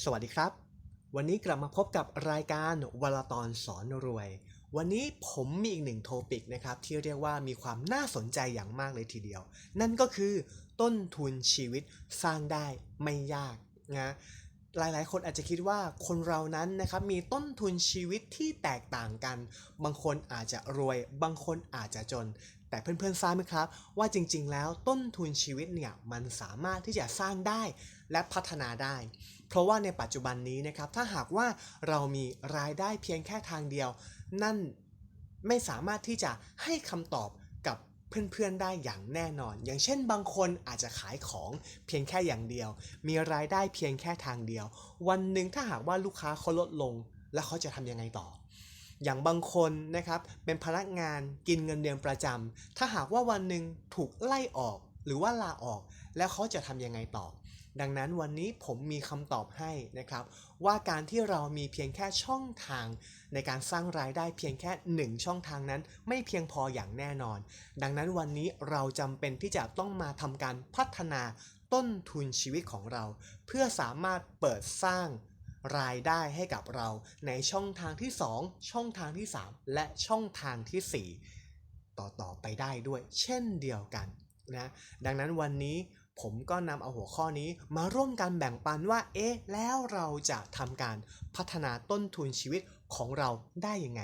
สวัสดีครับ วันนี้กลับมาพบกับรายการวลตอนสอนรวย วันนี้ผมมีอีกหนึ่งโทปิกนะครับ ที่เรียกว่ามีความน่าสนใจอย่างมากเลยทีเดียว นั่นก็คือต้นทุนชีวิตสร้างได้ไม่ยากนะหลายๆ คนอาจจะคิดว่าคนเรานั้นนะครับมีต้นทุนชีวิตที่แตกต่างกัน บางคนอาจจะรวย บางคนอาจจะจน แต่เพื่อนๆทราบไหมครับ ว่าจริงๆ แล้วต้นทุนชีวิตเนี่ยมันสามารถที่จะสร้างได้และพัฒนาได้ เพราะว่าในปัจจุบันนี้นะครับถ้าหากว่าเรามีรายได้เพียงแค่ทางเดียว นั่นไม่สามารถที่จะให้คำตอบกับเพื่อนๆได้อย่างแน่นอน อย่างเช่นบางคนอาจจะขายของเพียงแค่อย่างเดียว มีรายได้เพียงแค่ทางเดียว วันหนึ่งถ้าหากว่าลูกค้าเขาลดลง แล้วเขาจะทำยังไงต่อ อย่างบางคนนะครับเป็นพนักงานกินเงินเดือนประจำถ้าหากว่าวันหนึ่งถูกไล่ออกหรือว่าลาออกแล้วเขาจะทำยังไงต่อ ดังนั้นวันนี้ผมมีคำตอบให้นะครับ ว่าการที่เรามีเพียงแค่ช่องทาง ในการสร้างรายได้เพียงแค่หนึ่งช่องทางนั้น ไม่เพียงพออย่างแน่นอน ดังนั้นวันนี้เราจำเป็นที่จะต้องมาทำการพัฒนาต้นทุนชีวิตของเรา เพื่อสามารถเปิดสร้าง รายได้ให้กับเราในช่องทางที่ 2 ช่องทางที่ 3 และช่องทางทีสี่ 4 ต่อต่อไปได้ด้วย เช่นเดียวกันนะดังนั้นวันนี้ผมก็นำเอาหัวข้อนี้มาร่วมกันแบ่งปันว่า เอ๊ะ แล้วเราจะทำการพัฒนาต้นทุนชีวิตของเราได้ยังไง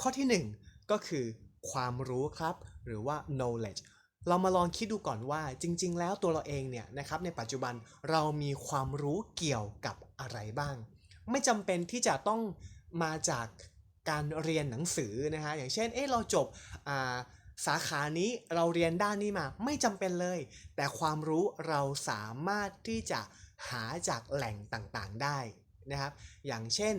ข้อที่ 1 ก็คือความรู้ครับ หรือว่า knowledge เรามาลองคิดดูก่อนว่าจริง ๆ แล้วตัวเราเองเนี่ยนะครับในปัจจุบันเรามีความรู้เกี่ยวกับ อะไรบ้าง ไม่จำเป็นที่จะต้องมาจากการเรียนหนังสือนะฮะอย่างเช่นเอ๊ะเราจบาสาขานี้เราเรียนด้านนี้มาไม่จำเป็นเลย แต่ความรู้เราสามารถที่จะหาจากแหล่งต่างๆได้นะครับ อย่างเช่น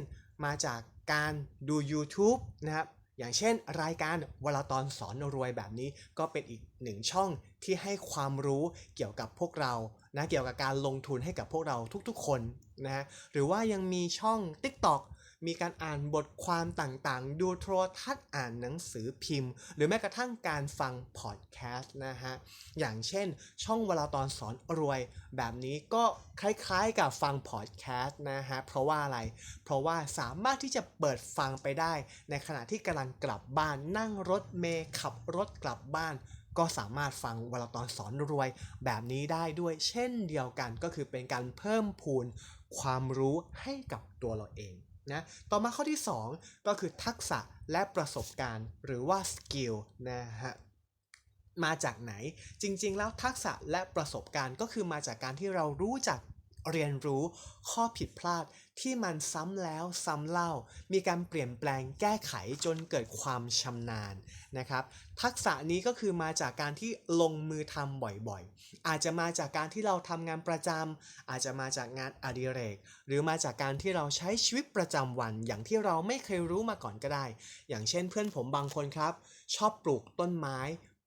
มาจากการดู YouTube นะครับอย่างเช่นรายการวลตอนสอนรวยแบบนี้ก็เป็นอีกหนึ่งช่องที่ให้ความรู้เกี่ยวกับพวกเรา นะเกี่ยวกับการลงทุนให้กับพวกเราทุกๆคนนะฮะหรือว่ายังมีช่อง TikTok มีการอ่านบทความต่างๆ ดูโทรทัศน์อ่านหนังสือพิมพ์ หรือแม้กระทั่งการฟังพอดแคสต์นะฮะ อย่างเช่น ช่องเวลาตอนสอนรวย แบบนี้ก็คล้ายๆกับฟังพอดแคสต์นะฮะ เพราะว่าอะไร เพราะว่าสามารถที่จะเปิดฟังไปได้ ในขณะที่กำลังกลับบ้านนั่งรถเมล์ขับรถกลับบ้าน ก็สามารถฟังเวลาตอนสอนรวย แบบนี้ได้ด้วยเช่นเดียวกันก็คือเป็นการเพิ่มพูนความรู้ให้กับตัวเราเองนะต่อมาข้อที่ 2 ก็คือทักษะและประสบการณ์ หรือว่าสกิลนะฮะมาจากไหนจริงๆ แล้วทักษะและประสบการณ์ก็คือมาจากการที่เรารู้จัก เรียนรู้ข้อผิดพลาดที่มันซ้ำแล้วซ้ำเล่า มีการเปลี่ยนแปลงแก้ไขจนเกิดความชำนาญนะครับ ทักษะนี้ก็คือมาจากการที่ลงมือทำบ่อยๆ อาจจะมาจากการที่เราทำงานประจำอาจจะมาจากงานอดิเรก หรือมาจากการที่เราใช้ชีวิตประจำวัน อย่างที่เราไม่เคยรู้มาก่อนก็ได้ อย่างเช่นเพื่อนผมบางคนครับ ชอบปลูกต้นไม้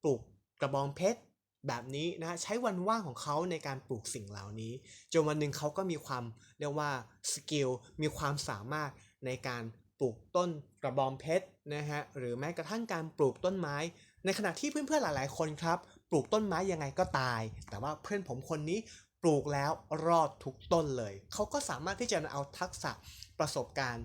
ปลูกกระบองเพชร แบบนี้นะใช้วันว่างของเขาในการปลูกสิ่งเหล่านี้จนวันหนึ่งเขาก็มีความเรียกว่าสกิลมีความสามารถในการปลูกต้นกระบองเพชรนะฮะหรือแม้กระทั่งการปลูกต้นไม้ ในขณะที่เพื่อนๆหลายๆคนครับ ปลูกต้นไม้ยังไงก็ตาย แต่ว่าเพื่อนผมคนนี้ปลูกแล้วรอดทุกต้นเลย เขาก็สามารถที่จะเอาทักษะประสบการณ์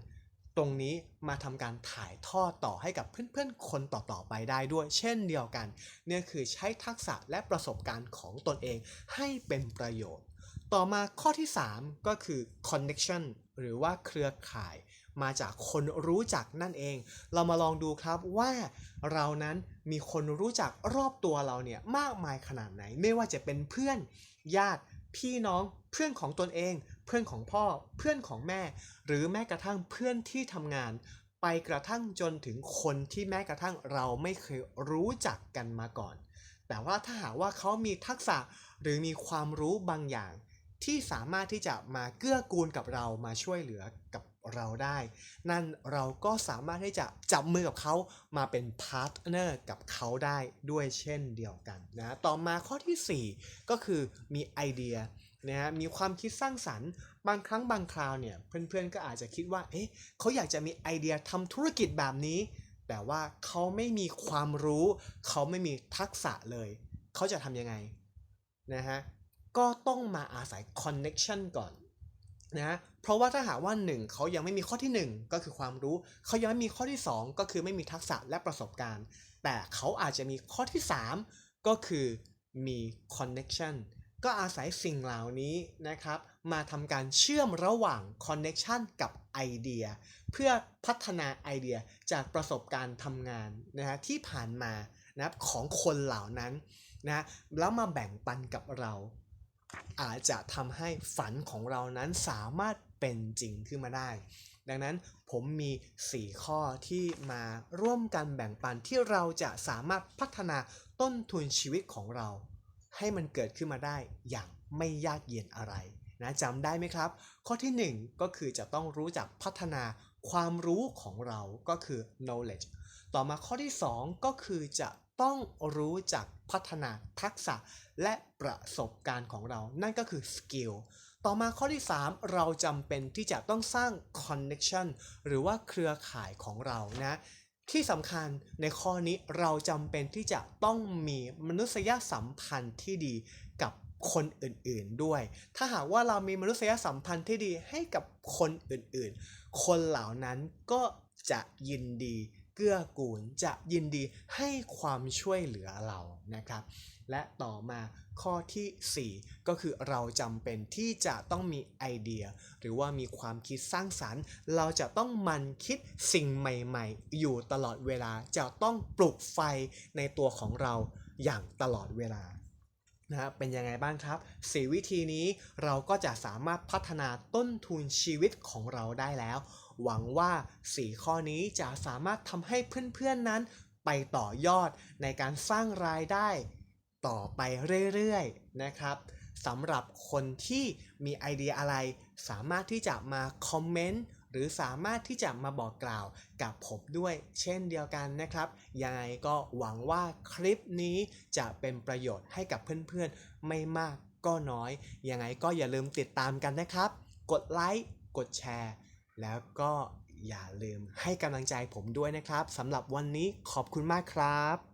ตรงนี้มาทำการถ่ายทอดต่อให้กับเพื่อนๆ คนต่อๆไปได้ด้วย เช่นเดียวกันเนี่ยคือใช้ทักษะและประสบการณ์ของตนเองให้เป็นประโยชน์ ต่อมาข้อที่ 3 ก็คือ connection หรือว่าเครือข่าย มาจากคนรู้จักนั่นเอง เรามาลองดูครับว่าเรานั้นมีคนรู้จักรอบตัวเราเนี่ยมากมายขนาดไหน ไม่ว่าจะเป็นเพื่อนญาติพี่น้องเพื่อนของตนเอง เพื่อนของพ่อเพื่อนของแม่ หรือแม้กระทั่งเพื่อนที่ทำงาน ไปกระทั่งจนถึงคนที่แม้กระทั่งเราไม่เคยรู้จักกันมาก่อน แต่ว่าถ้าหากว่าเขามีทักษะหรือมีความรู้บางอย่าง ที่สามารถที่จะมาเกื้อกูลกับเรามาช่วยเหลือกับเราได้ นั่นเราก็สามารถที่จะจับมือกับเขามาเป็นพาร์ทเนอร์กับเขาได้ด้วยเช่นเดียวกันนะต่อมาข้อทีสี่4 ก็คือมีไอเดีย นะฮะมีความคิดสร้างสรรค์ บางครั้งบางคราวเนี่ยเพื่อนๆก็อาจจะคิดว่าเอ๊ะเขาอยากจะมีไอเดียทำธุรกิจแบบนี้ แต่ว่าเขาไม่มีความรู้ เขาไม่มีทักษะเลย เขาจะทำยังไงนะฮะก็ต้องมาอาศัยคอนเน็ชันก่อนนะเพราะว่าถ้าหากว่า 1 เขายังไม่มีข้อทีหนึ่1 ก็คือความรู้ เขายังไม่มีข้อที่ 2 ก็คือไม่มีทักษะและประสบการณ์ แต่เขาอาจจะมีข้อที่ 3 ก็คือมี connection ก็อาศัยสิ่งเหล่านี้นะครับ มาทำการเชื่อมระหว่าง connection กับไอเดีย เพื่อพัฒนาไอเดียจากประสบการณ์ทำงานนะฮะที่ผ่านมานะครับของคนเหล่านั้นนะแล้วมาแบ่งปันกับเรา อาจจะทำให้ฝันของเรานั้นสามารถเป็นจริงขึ้นมาได้ ดังนั้นผมมี 4 ข้อที่มาร่วมกันแบ่งปันที่เราจะสามารถพัฒนาต้นทุนชีวิตของเรา ให้มันเกิดขึ้นมาได้อย่างไม่ยากเย็นอะไรนะจำได้ไหมครับ ข้อทีหนึ่1 ก็คือจะต้องรู้จักพัฒนาความรู้ของเราก็คือ knowledge ต่อมาข้อที่ 2 ก็คือจะต้องรู้จักพัฒนาทักษะและประสบการณ์ของเรา นั่นก็คือ skill ต่อมาข้อที่ 3 เราจำเป็นที่จะต้องสร้าง connection หรือว่าเครือข่ายของเรานะ ที่สำคัญในข้อนี้เราจำเป็นที่จะต้องมีมนุษยสัมพันธ์ที่ดีกับคนอื่นๆด้วย ถ้าหากว่าเรามีมนุษยสัมพันธ์ที่ดีให้กับคนอื่นๆ คนเหล่านั้นก็จะยินดีเกื้อกูลจะยินดีให้ความช่วยเหลือเรานะครับ และต่อมา ข้อทีสี่ 4 ก็คือเราจำเป็นที่จะต้องมีไอเดีย หรือว่ามีความคิดสร้างสรรค์ เราจะต้องมันคิดสิ่งใหม่ๆ อยู่ตลอดเวลาจะต้องปลุกไฟในตัวของเราอย่างตลอดเวลานะครับเป็นยังไงบ้างครับ 4 วิธีนี้เราก็จะสามารถพัฒนาต้นทุนชีวิตของเราได้แล้ว หวังว่า 4 ข้อนี้จะสามารถทำให้เพื่อนๆนั้น ไปต่อยอดในการสร้างรายได้ ต่อไปเรื่อยๆนะครับสำหรับคนที่มีไอเดียอะไร สามารถที่จะมาคอมเมนต์หรือสามารถที่จะมาบอกกล่าวกับผมด้วยเช่นเดียวกันนะครับ ยังไงก็หวังว่าคลิปนี้จะเป็นประโยชน์ให้กับเพื่อนๆ ไม่มากก็น้อย ยังไงก็อย่าลืมติดตามกันนะครับ กดไลค์ กดแชร์ แล้วก็อย่าลืมให้กำลังใจผมด้วยนะครับสำหรับวันนี้ขอบคุณมากครับ